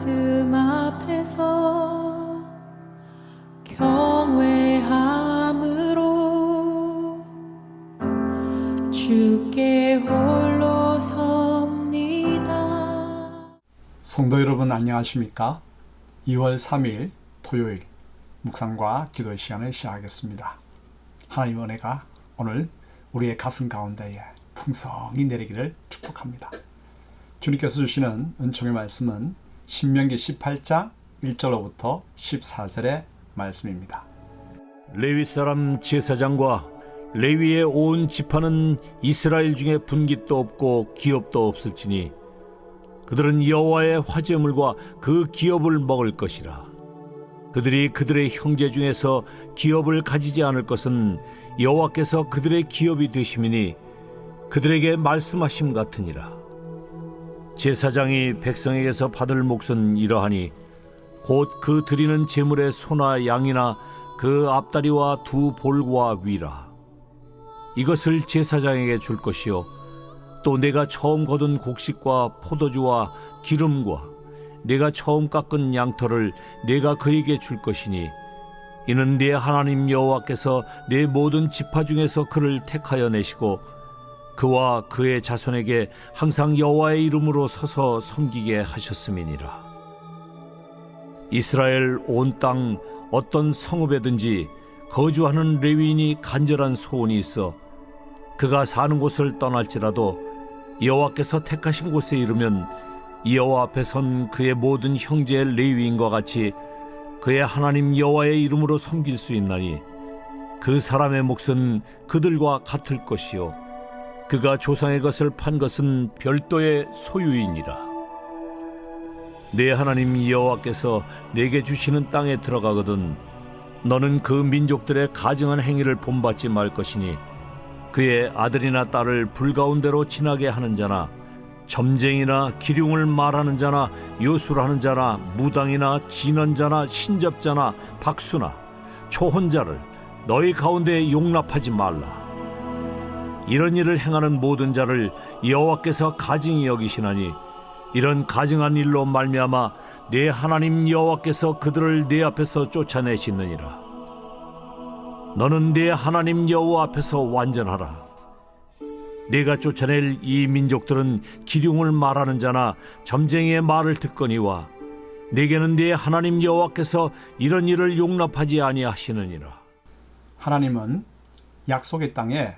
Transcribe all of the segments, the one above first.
말씀 앞에서 경외함으로 주께 홀로 섭니다. 성도 여러분 안녕하십니까? 2월 3일 토요일 묵상과 기도의 시간을 시작하겠습니다. 하나님의 은혜가 오늘 우리의 가슴 가운데에 풍성히 내리기를 축복합니다. 주님께서 주시는 은총의 말씀은 신명기 18장 1절로부터 14절의 말씀입니다. 레위 사람 제사장과 레위의 온 지파는 이스라엘 중에 분깃도 없고 기업도 없을지니 그들은 여호와의 화제물과 그 기업을 먹을 것이라 그들이 그들의 형제 중에서 기업을 가지지 않을 것은 여호와께서 그들의 기업이 되심이니 그들에게 말씀하심 같으니라 제사장이 백성에게서 받을 몫은 이러하니 곧 그 드리는 제물의 소나 양이나 그 앞다리와 두 볼과 위라. 이것을 제사장에게 줄 것이요. 또 내가 처음 거둔 곡식과 포도주와 기름과 내가 처음 깎은 양털을 내가 그에게 줄 것이니 이는 내 하나님 여호와께서 내 모든 지파 중에서 그를 택하여 내시고 그와 그의 자손에게 항상 여호와의 이름으로 서서 섬기게 하셨음이니라. 이스라엘 온 땅 어떤 성읍에든지 거주하는 레위인이 간절한 소원이 있어 그가 사는 곳을 떠날지라도 여호와께서 택하신 곳에 이르면 여호와 앞에 선 그의 모든 형제 레위인과 같이 그의 하나님 여호와의 이름으로 섬길 수 있나니 그 사람의 몫은 그들과 같을 것이요 그가 조상의 것을 판 것은 별도의 소유이니라. 내 하나님 여호와께서 내게 주시는 땅에 들어가거든 너는 그 민족들의 가증한 행위를 본받지 말 것이니 그의 아들이나 딸을 불가운데로 지나게 하는 자나 점쟁이나 기륭을 말하는 자나 요술하는 자나 무당이나 진언 자나 신접자나 박수나 초혼자를 너희 가운데 용납하지 말라 이런 일을 행하는 모든 자를 여호와께서 가증히 여기시나니 이런 가증한 일로 말미암아 내 하나님 여호와께서 그들을 내 앞에서 쫓아내시느니라. 너는 내 하나님 여호와 앞에서 완전하라. 내가 쫓아낼 이 민족들은 기륭을 말하는 자나 점쟁이의 말을 듣거니와 내게는 내 하나님 여호와께서 이런 일을 용납하지 아니하시느니라. 하나님은 약속의 땅에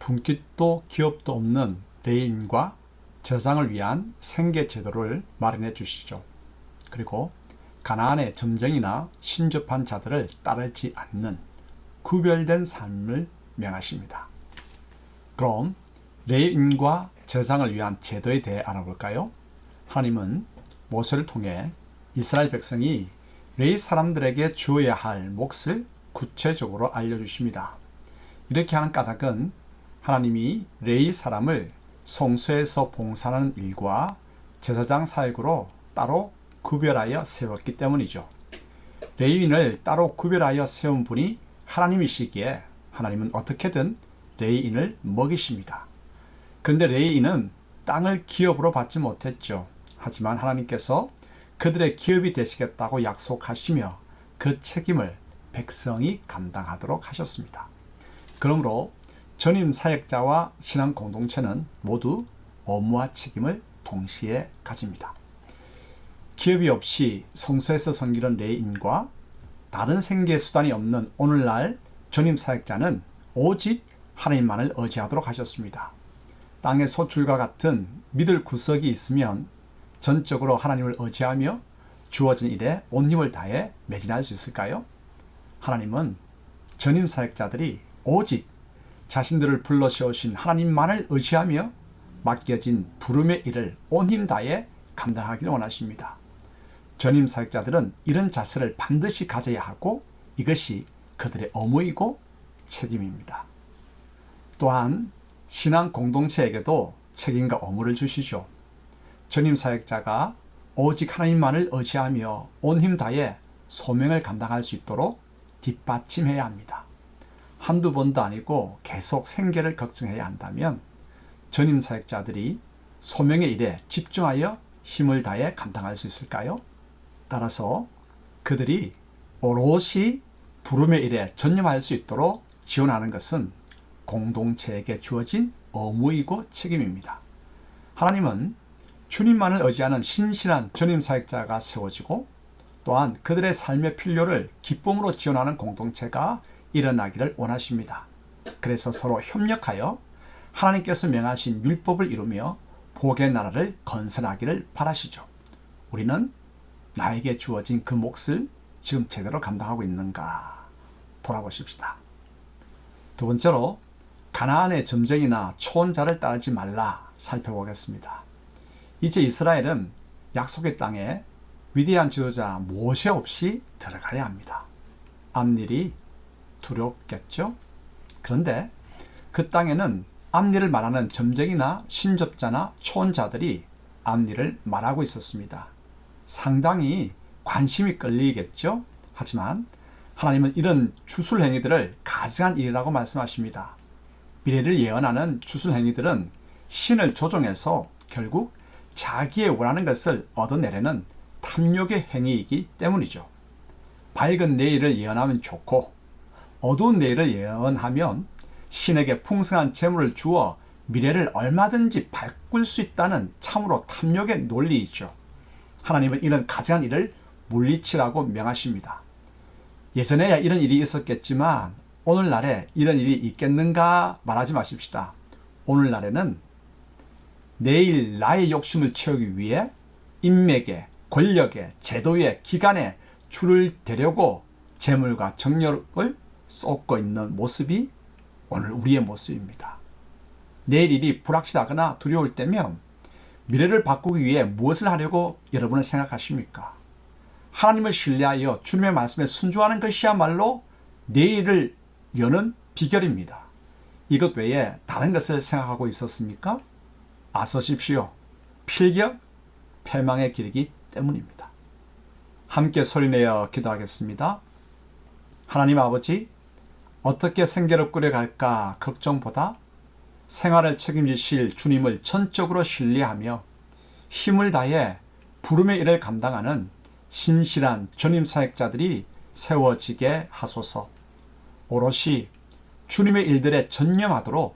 분깃도 기업도 없는 레인과 저장을 위한 생계 제도를 마련해 주시죠. 그리고 가나안의 점쟁이나 신접한 자들을 따르지 않는 구별된 삶을 명하십니다. 그럼 레인과 저장을 위한 제도에 대해 알아볼까요? 하나님은 모세를 통해 이스라엘 백성이 레이 사람들에게 주어야 할 몫을 구체적으로 알려주십니다. 이렇게 하는 까닭은 하나님이 레이 사람을 성소에서 봉사하는 일과 제사장 사역으로 따로 구별하여 세웠기 때문이죠. 레이인을 따로 구별하여 세운 분이 하나님이시기에 하나님은 어떻게든 레이인을 먹이십니다. 그런데 레이인은 땅을 기업으로 받지 못했죠. 하지만 하나님께서 그들의 기업이 되시겠다고 약속하시며 그 책임을 백성이 감당하도록 하셨습니다. 그러므로 전임 사역자와 신앙 공동체는 모두 업무와 책임을 동시에 가집니다. 기업이 없이 성소에서 섬기는 레인과 다른 생계 수단이 없는 오늘날 전임 사역자는 오직 하나님만을 의지하도록 하셨습니다. 땅의 소출과 같은 믿을 구석이 있으면 전적으로 하나님을 의지하며 주어진 일에 온 힘을 다해 매진할 수 있을까요? 하나님은 전임 사역자들이 오직 자신들을 불러 세우신 하나님만을 의지하며 맡겨진 부름의 일을 온 힘 다해 감당하기를 원하십니다. 전임 사역자들은 이런 자세를 반드시 가져야 하고 이것이 그들의 의무이고 책임입니다. 또한 신앙 공동체에게도 책임과 의무를 주시죠. 전임 사역자가 오직 하나님만을 의지하며 온 힘 다해 소명을 감당할 수 있도록 뒷받침해야 합니다. 한두 번도 아니고 계속 생계를 걱정해야 한다면 전임 사역자들이 소명의 일에 집중하여 힘을 다해 감당할 수 있을까요? 따라서 그들이 오롯이 부름의 일에 전념할 수 있도록 지원하는 것은 공동체에게 주어진 의무이고 책임입니다. 하나님은 주님만을 의지하는 신실한 전임 사역자가 세워지고 또한 그들의 삶의 필요를 기쁨으로 지원하는 공동체가 일어나기를 원하십니다. 그래서 서로 협력하여 하나님께서 명하신 율법을 이루며 복의 나라를 건설하기를 바라시죠. 우리는 나에게 주어진 그 몫을 지금 제대로 감당하고 있는가 돌아보십시다. 두 번째로 가나안의 점쟁이나 초혼자를 따르지 말라 살펴보겠습니다. 이제 이스라엘은 약속의 땅에 위대한 지도자 모세 없이 들어가야 합니다. 앞일이 두렵겠죠? 그런데 그 땅에는 앞일을 말하는 점쟁이나 신접자나 초혼자들이 앞일을 말하고 있었습니다. 상당히 관심이 끌리겠죠? 하지만 하나님은 이런 주술 행위들을 가증한 일이라고 말씀하십니다. 미래를 예언하는 주술 행위들은 신을 조종해서 결국 자기의 원하는 것을 얻어내려는 탐욕의 행위이기 때문이죠. 밝은 내일을 예언하면 좋고 어두운 내일을 예언하면 신에게 풍성한 재물을 주어 미래를 얼마든지 바꿀 수 있다는 참으로 탐욕의 논리이죠. 하나님은 이런 가증한 일을 물리치라고 명하십니다. 예전에야 이런 일이 있었겠지만 오늘날에 이런 일이 있겠는가 말하지 마십시다. 오늘날에는 내일 나의 욕심을 채우기 위해 인맥에 권력에 제도에 기관에 줄을 대려고 재물과 정력을 쏟고 있는 모습이 오늘 우리의 모습입니다. 내일 일이 불확실하거나 두려울 때면 미래를 바꾸기 위해 무엇을 하려고 여러분은 생각하십니까? 하나님을 신뢰하여 주님의 말씀에 순종하는 것이야말로 내일을 여는 비결입니다. 이것 외에 다른 것을 생각하고 있었습니까? 아서십시오. 필격, 패망의 길이기 때문입니다. 함께 소리내어 기도하겠습니다. 하나님 아버지, 어떻게 생계를 꾸려갈까 걱정보다 생활을 책임지실 주님을 전적으로 신뢰하며 힘을 다해 부름의 일을 감당하는 신실한 전임 사역자들이 세워지게 하소서. 오롯이 주님의 일들에 전념하도록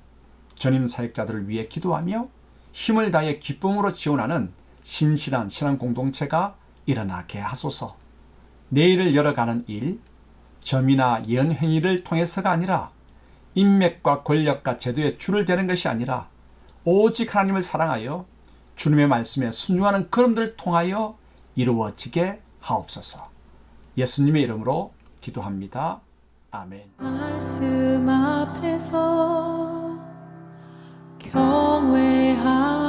전임 사역자들을 위해 기도하며 힘을 다해 기쁨으로 지원하는 신실한 신앙 공동체가 일어나게 하소서. 내일을 열어가는 일, 점이나 예언 행위를 통해서가 아니라 인맥과 권력과 제도에 줄을 대는 것이 아니라 오직 하나님을 사랑하여 주님의 말씀에 순종하는 걸음들을 통하여 이루어지게 하옵소서. 예수님의 이름으로 기도합니다. 아멘. 말씀 앞에서 경외함